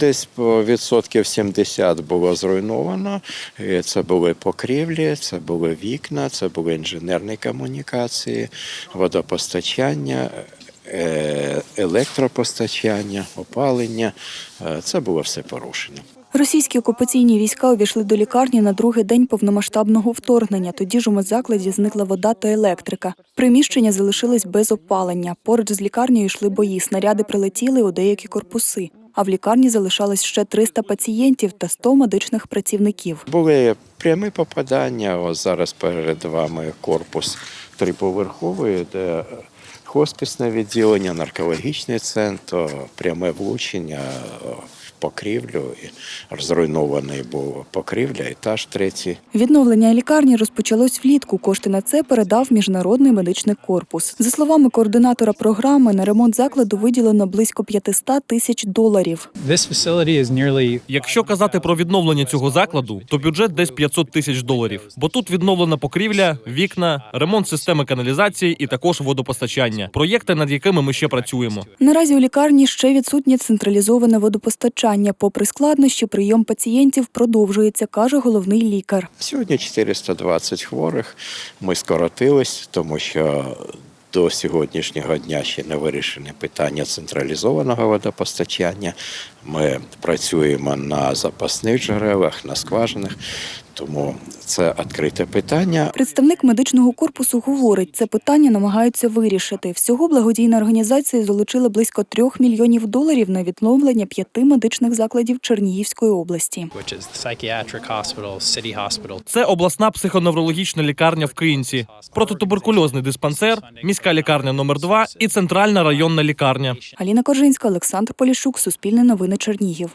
десь відсотків 70 було зруйновано. Це були покрівлі, це були вікна, це були інженерні комунікації, водопостачання, е, електропостачання, опалення. Е, Це було все порушено. Російські окупаційні війська увійшли до лікарні на другий день повномасштабного вторгнення. Тоді ж у медзакладі зникла вода та електрика. Приміщення залишились без опалення. Поруч з лікарнею йшли бої. Снаряди прилетіли у деякі корпуси. А в лікарні залишалось ще 300 пацієнтів та 100 медичних працівників. Були прямі попадання. Ось зараз перед вами корпус триповерховий, де хосписне відділення, наркологічний центр, пряме влучення в покрівлю. І Зруйнований був покрівля, етаж третій. Відновлення лікарні розпочалось влітку. Кошти на це передав міжнародний медичний корпус. За словами координатора програми, на ремонт закладу виділено близько 500 тисяч доларів. Якщо казати про відновлення цього закладу, то бюджет десь 500 тисяч доларів. Бо тут відновлена покрівля, вікна, ремонт системи каналізації і також водопостачання. Проєкти, над якими ми ще працюємо. Наразі у лікарні ще відсутнє централізоване водопостачання. Попри складнощі, прийом пацієнтів продовжується, каже головний лікар. Сьогодні 420 хворих. Ми скоротились, тому що до сьогоднішнього дня ще не вирішені питання централізованого водопостачання. Ми працюємо на запасних джерелах, на скважинах, тому це відкрите питання. Представник медичного корпусу говорить, це питання намагаються вирішити. Всього благодійна організація залучила близько трьох мільйонів доларів на відновлення п'яти медичних закладів Чернігівської області. Це обласна психоневрологічна лікарня в Кинці, протитуберкульозний диспансер, міська лікарня номер 2 і центральна районна лікарня. Аліна Коржинська, Олександр Поліщук, Суспільне новини Чернігів.